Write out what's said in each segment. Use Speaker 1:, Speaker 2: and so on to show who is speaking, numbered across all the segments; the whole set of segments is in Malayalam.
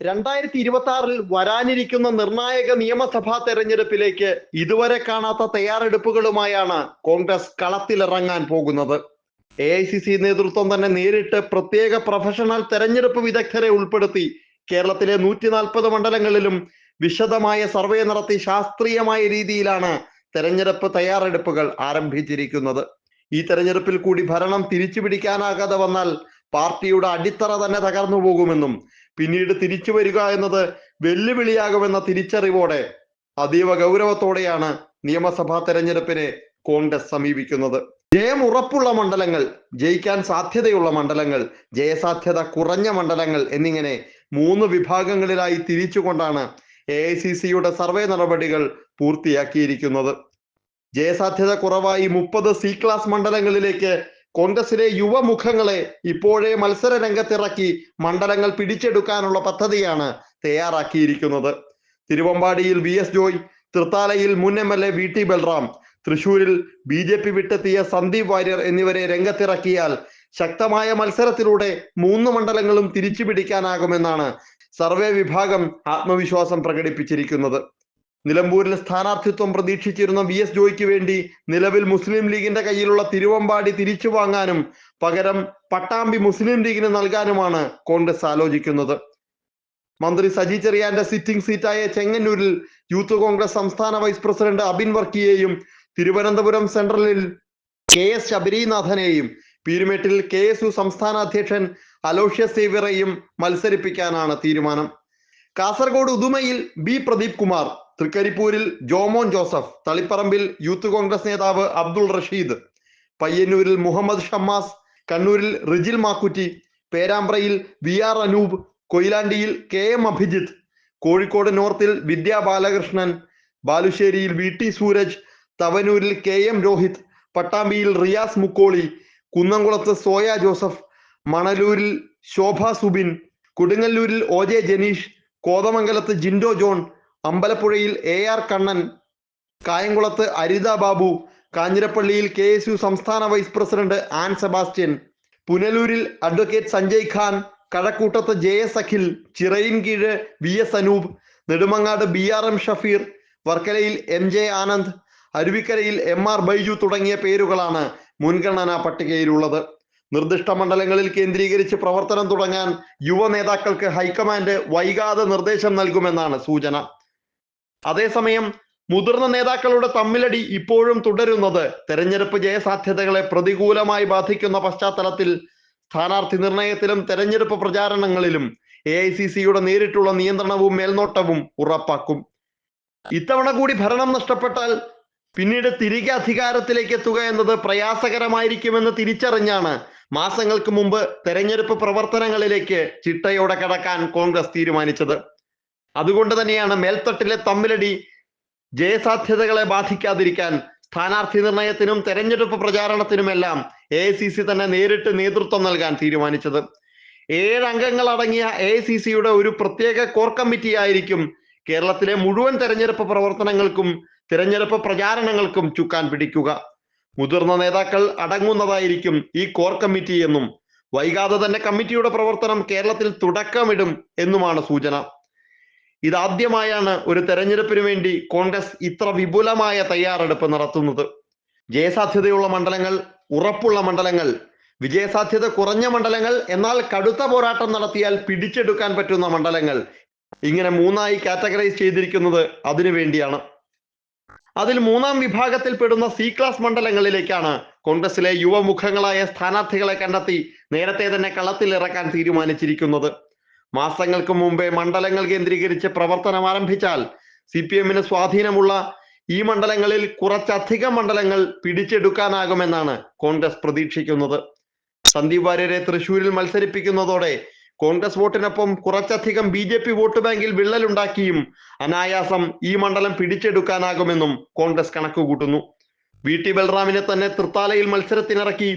Speaker 1: രണ്ടായിരത്തി ഇരുപത്തി ആറിൽ വരാനിരിക്കുന്ന നിർണായക നിയമസഭാ തെരഞ്ഞെടുപ്പിലേക്ക് ഇതുവരെ കാണാത്ത തയ്യാറെടുപ്പുകളുമായാണ് കോൺഗ്രസ് കളത്തിലിറങ്ങാൻ പോകുന്നത്. എ ഐ സി സി നേതൃത്വം തന്നെ നേരിട്ട് പ്രത്യേക പ്രൊഫഷണൽ തെരഞ്ഞെടുപ്പ് വിദഗ്ധരെ ഉൾപ്പെടുത്തി കേരളത്തിലെ നൂറ്റി നാൽപ്പത് മണ്ഡലങ്ങളിലും വിശദമായ സർവേ നടത്തി ശാസ്ത്രീയമായ രീതിയിലാണ് തെരഞ്ഞെടുപ്പ് തയ്യാറെടുപ്പുകൾ ആരംഭിച്ചിരിക്കുന്നത്. ഈ തെരഞ്ഞെടുപ്പിൽ കൂടി ഭരണം തിരിച്ചു പിടിക്കാനാകാതെ വന്നാൽ പാർട്ടിയുടെ അടിത്തറ തന്നെ തകർന്നു പോകുമെന്നും പിന്നീട് തിരിച്ചു വരിക എന്നത് വെല്ലുവിളിയാകുമെന്ന തിരിച്ചറിവോടെ അതീവ ഗൗരവത്തോടെയാണ് നിയമസഭാ തെരഞ്ഞെടുപ്പിനെ കോൺഗ്രസ് സമീപിക്കുന്നത്. ജയം ഉറപ്പുള്ള മണ്ഡലങ്ങൾ ജയിക്കാൻ സാധ്യതയുള്ള മണ്ഡലങ്ങൾ ജയസാധ്യത കുറഞ്ഞ മണ്ഡലങ്ങൾ എന്നിങ്ങനെ മൂന്ന് വിഭാഗങ്ങളിലായി തിരിച്ചുകൊണ്ടാണ് എ ഐ സി സിയുടെ സർവേ നടപടികൾ പൂർത്തിയാക്കിയിരിക്കുന്നത്. ജയസാധ്യത കുറവായി മുപ്പത് സി ക്ലാസ് മണ്ഡലങ്ങളിലേക്ക് കോൺഗ്രസിലെ യുവമുഖങ്ങളെ ഇപ്പോഴേ മത്സര രംഗത്തിറക്കി മണ്ഡലങ്ങൾ പിടിച്ചെടുക്കാനുള്ള പദ്ധതിയാണ് തയ്യാറാക്കിയിരിക്കുന്നത്. തിരുവമ്പാടിയിൽ വി എസ് ജോയ് തൃത്താലയിൽ മുൻ M L A V T Balram തൃശൂരിൽ ബി ജെ പി വിട്ടെത്തിയ സന്ദീപ് വാര്യർ എന്നിവരെ രംഗത്തിറക്കിയാൽ ശക്തമായ മത്സരത്തിലൂടെ മൂന്ന് മണ്ഡലങ്ങളും തിരിച്ചു പിടിക്കാനാകുമെന്നാണ് സർവേ വിഭാഗം ആത്മവിശ്വാസം പ്രകടിപ്പിച്ചിരിക്കുന്നത്. നിലമ്പൂരിൽ സ്ഥാനാർത്ഥിത്വം പ്രതീക്ഷിച്ചിരുന്ന വി എസ് ജോയ്ക്ക് വേണ്ടി നിലവിൽ മുസ്ലിം ലീഗിന്റെ കയ്യിലുള്ള തിരുവമ്പാടി തിരിച്ചു വാങ്ങാനും പകരം പട്ടാമ്പി മുസ്ലിം ലീഗിന് നൽകാനുമാണ് കോൺഗ്രസ് ആലോചിക്കുന്നത്. മന്ത്രി സജി ചെറിയാന്റെ സിറ്റിംഗ് സീറ്റായ ചെങ്ങന്നൂരിൽ യൂത്ത് കോൺഗ്രസ് സംസ്ഥാന വൈസ് പ്രസിഡന്റ് അബിൻ വർക്കിയെയും തിരുവനന്തപുരം സെൻട്രലിൽ കെ എസ് ശബരീനാഥനെയും പീരുമേട്ടിൽ കെ എസ് യു സംസ്ഥാന അധ്യക്ഷൻ അലോഷ്യസ് സേവിറയും മത്സരിപ്പിക്കാനാണ് തീരുമാനം. കാസർഗോഡ് ഉദുമയിൽ ബി പ്രദീപ് കുമാർ തൃക്കരിപ്പൂരിൽ ജോമോൻ ജോസഫ് തളിപ്പറമ്പിൽ യൂത്ത് കോൺഗ്രസ് നേതാവ് അബ്ദുൾ റഷീദ് പയ്യന്നൂരിൽ മുഹമ്മദ് ഷമ്മാസ് കണ്ണൂരിൽ റിജിൽ മാക്കുറ്റി പേരാമ്പ്രയിൽ വി ആർ അനൂപ് കൊയിലാണ്ടിയിൽ കെ എം അഭിജിത്ത് കോഴിക്കോട് നോർത്തിൽ വിദ്യാ ബാലകൃഷ്ണൻ ബാലുശ്ശേരിയിൽ വി ടി സൂരജ് തവനൂരിൽ കെ എം രോഹിത് പട്ടാമ്പിയിൽ റിയാസ് മുക്കോളി കുന്നംകുളത്ത് സോയ ജോസഫ് മണലൂരിൽ ശോഭ സുബിൻ കൊടുങ്ങല്ലൂരിൽ ഒ ജെ ജനീഷ് കോതമംഗലത്ത് ജിൻഡോ ജോൺ അമ്പലപ്പുഴയിൽ എ ആർ കണ്ണൻ കായംകുളത്ത് അരിത ബാബു കാഞ്ഞിരപ്പള്ളിയിൽ കെ എസ് യു സംസ്ഥാന വൈസ് പ്രസിഡന്റ് ആൻ സെബാസ്റ്റ്യൻ പുനലൂരിൽ advocate Sanjay Khan കഴക്കൂട്ടത്ത് J S Akhil Chirayinkeezhu V S Anoop Nedumangad B R M Shafeer വർക്കലയിൽ എം ജെ ആനന്ദ് അരുവിക്കരയിൽ എം ആർ ബൈജു തുടങ്ങിയ പേരുകളാണ് മുൻഗണനാ പട്ടികയിലുള്ളത്. നിർദ്ദിഷ്ട മണ്ഡലങ്ങളിൽ കേന്ദ്രീകരിച്ച് പ്രവർത്തനം തുടങ്ങാൻ യുവ നേതാക്കൾക്ക് ഹൈക്കമാൻഡ് വൈകാതെ നിർദ്ദേശം നൽകുമെന്നാണ് സൂചന. അതേസമയം മുതിർന്ന നേതാക്കളുടെ തമ്മിലടി ഇപ്പോഴും തുടരുന്നത് തെരഞ്ഞെടുപ്പ് ജയസാധ്യതകളെ പ്രതികൂലമായി ബാധിക്കുന്ന പശ്ചാത്തലത്തിൽ സ്ഥാനാർത്ഥി നിർണയത്തിലും തെരഞ്ഞെടുപ്പ് പ്രചാരണങ്ങളിലും എ ഐ സി സിയുടെ നേരിട്ടുള്ള നിയന്ത്രണവും മേൽനോട്ടവും ഉറപ്പാക്കും. ഇത്തവണ കൂടി ഭരണം നഷ്ടപ്പെട്ടാൽ പിന്നീട് തിരികെ അധികാരത്തിലേക്ക് എത്തുക എന്നത് പ്രയാസകരമായിരിക്കുമെന്ന് തിരിച്ചറിഞ്ഞാണ് മാസങ്ങൾക്ക് മുമ്പ് തെരഞ്ഞെടുപ്പ് പ്രവർത്തനങ്ങളിലേക്ക് ചിട്ടയോടെ കടക്കാൻ കോൺഗ്രസ് തീരുമാനിച്ചത്. അതുകൊണ്ട് തന്നെയാണ് മേൽത്തട്ടിലെ തമ്മിലടി ജയസാധ്യതകളെ ബാധിക്കാതിരിക്കാൻ സ്ഥാനാർത്ഥി നിർണയത്തിനും തെരഞ്ഞെടുപ്പ് പ്രചാരണത്തിനുമെല്ലാം എ ഐ സി സി തന്നെ നേരിട്ട് നേതൃത്വം നൽകാൻ തീരുമാനിച്ചത്. ഏഴ് അംഗങ്ങൾ അടങ്ങിയ എ ഐ സി സിയുടെ ഒരു പ്രത്യേക കോർ കമ്മിറ്റി ആയിരിക്കും കേരളത്തിലെ മുഴുവൻ തെരഞ്ഞെടുപ്പ് പ്രവർത്തനങ്ങൾക്കും തിരഞ്ഞെടുപ്പ് പ്രചാരണങ്ങൾക്കും ചുക്കാൻ പിടിക്കുക. മുതിർന്ന നേതാക്കൾ അടങ്ങുന്നതായിരിക്കും ഈ കോർ കമ്മിറ്റി എന്നും വൈകാതെ തന്നെ കമ്മിറ്റിയുടെ പ്രവർത്തനം കേരളത്തിൽ തുടക്കമിടും എന്നുമാണ് സൂചന. ഇതാദ്യമായാണ് ഒരു തെരഞ്ഞെടുപ്പിന് വേണ്ടി കോൺഗ്രസ് ഇത്ര വിപുലമായ തയ്യാറെടുപ്പ് നടത്തുന്നത്. ജയസാധ്യതയുള്ള മണ്ഡലങ്ങൾ ഉറപ്പുള്ള മണ്ഡലങ്ങൾ വിജയസാധ്യത കുറഞ്ഞ മണ്ഡലങ്ങൾ എന്നാൽ കടുത്ത പോരാട്ടം നടത്തിയാൽ പിടിച്ചെടുക്കാൻ പറ്റുന്ന മണ്ഡലങ്ങൾ. ഇങ്ങനെ മൂന്നായി കാറ്റഗറൈസ് ചെയ്തിരിക്കുന്നത് അതിനു വേണ്ടിയാണ്. അതിൽ മൂന്നാം വിഭാഗത്തിൽ പെടുന്ന സി ക്ലാസ് മണ്ഡലങ്ങളിലേക്കാണ് കോൺഗ്രസിലെ യുവമുഖങ്ങളായ സ്ഥാനാർത്ഥികളെ കണ്ടെത്തി നേരത്തെ തന്നെ കളത്തിൽ ഇറക്കാൻ തീരുമാനിച്ചിരിക്കുന്നത്. മാസങ്ങൾക്ക് മുമ്പേ മണ്ഡലങ്ങൾ കേന്ദ്രീകരിച്ച് പ്രവർത്തനം ആരംഭിച്ചാൽ സി പി എമ്മിന് സ്വാധീനമുള്ള ഈ മണ്ഡലങ്ങളിൽ കുറച്ചധികം മണ്ഡലങ്ങൾ പിടിച്ചെടുക്കാനാകുമെന്നാണ് കോൺഗ്രസ് പ്രതീക്ഷിക്കുന്നത്. സന്ദീപ് വാര്യരെ തൃശൂരിൽ മത്സരിപ്പിക്കുന്നതോടെ കോൺഗ്രസ് വോട്ടിനൊപ്പം കുറച്ചധികം ബി ജെ പി വോട്ട് ബാങ്കിൽ വിള്ളലുണ്ടാക്കിയും അനായാസം ഈ മണ്ഡലം പിടിച്ചെടുക്കാനാകുമെന്നും കോൺഗ്രസ് കണക്കുകൂട്ടുന്നു. വി ടി ബൽറാമിനെ തന്നെ തൃത്താലയിൽ മത്സരത്തിനിറക്കി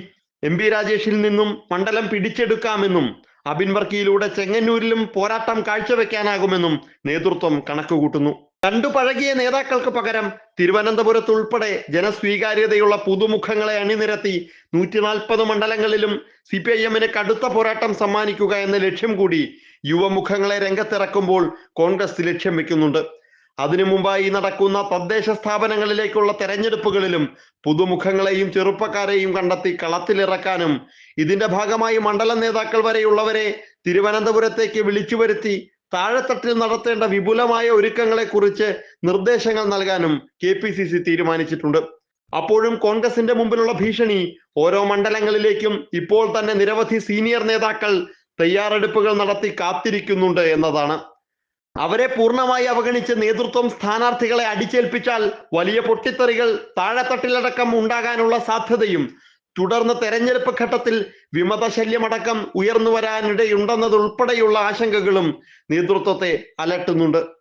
Speaker 1: എം പി രാജേഷിൽ നിന്നും മണ്ഡലം പിടിച്ചെടുക്കാമെന്നും അബിൻ വർക്കിയിലൂടെ ചെങ്ങന്നൂരിലും പോരാട്ടം കാഴ്ചവെക്കാനാകുമെന്നും നേതൃത്വം കണക്കുകൂട്ടുന്നു. രണ്ടു പഴകിയ നേതാക്കൾക്ക് പകരം തിരുവനന്തപുരത്ത് ഉൾപ്പെടെ ജനസ്വീകാര്യതയുള്ള പുതുമുഖങ്ങളെ അണിനിരത്തി നൂറ്റി നാൽപ്പത് മണ്ഡലങ്ങളിലും സി പി ഐ എമ്മിന് കടുത്ത പോരാട്ടം സമ്മാനിക്കുക എന്ന ലക്ഷ്യം കൂടി യുവമുഖങ്ങളെ രംഗത്തിറക്കുമ്പോൾ കോൺഗ്രസ് ലക്ഷ്യം വെക്കുന്നുണ്ട്. അതിനു മുമ്പായി നടക്കുന്ന തദ്ദേശ സ്ഥാപനങ്ങളിലേക്കുള്ള തെരഞ്ഞെടുപ്പുകളിലും പുതുമുഖങ്ങളെയും ചെറുപ്പക്കാരെയും കണ്ടെത്തി കളത്തിലിറക്കാനും ഇതിന്റെ ഭാഗമായി മണ്ഡല നേതാക്കൾ വരെയുള്ളവരെ തിരുവനന്തപുരത്തേക്ക് വിളിച്ചു വരുത്തി താഴെത്തട്ടിൽ നടത്തേണ്ട വിപുലമായ ഒരുക്കങ്ങളെ കുറിച്ച് നിർദ്ദേശങ്ങൾ നൽകാനും കെ പി സി സി തീരുമാനിച്ചിട്ടുണ്ട്. അപ്പോഴും കോൺഗ്രസിന്റെ മുമ്പിലുള്ള ഭീഷണി ഓരോ മണ്ഡലങ്ങളിലേക്കും ഇപ്പോൾ തന്നെ നിരവധി സീനിയർ നേതാക്കൾ തയ്യാറെടുപ്പുകൾ നടത്തി കാത്തിരിക്കുന്നുണ്ട് എന്നതാണ്. അവരെ പൂർണമായി അവഗണിച്ച് നേതൃത്വം സ്ഥാനാർത്ഥികളെ അടിച്ചേൽപ്പിച്ചാൽ വലിയ പൊട്ടിത്തെറികൾ താഴെത്തട്ടിലടക്കം ഉണ്ടാകാനുള്ള സാധ്യതയും തുടർന്ന് തെരഞ്ഞെടുപ്പ് ഘട്ടത്തിൽ വിമത വിമതശല്യമടക്കം ഉയർന്നു വരാനിടയുണ്ടെന്നതുൾപ്പെടെയുള്ള ആശങ്കകളും നേതൃത്വത്തെ അലട്ടുന്നുണ്ട്.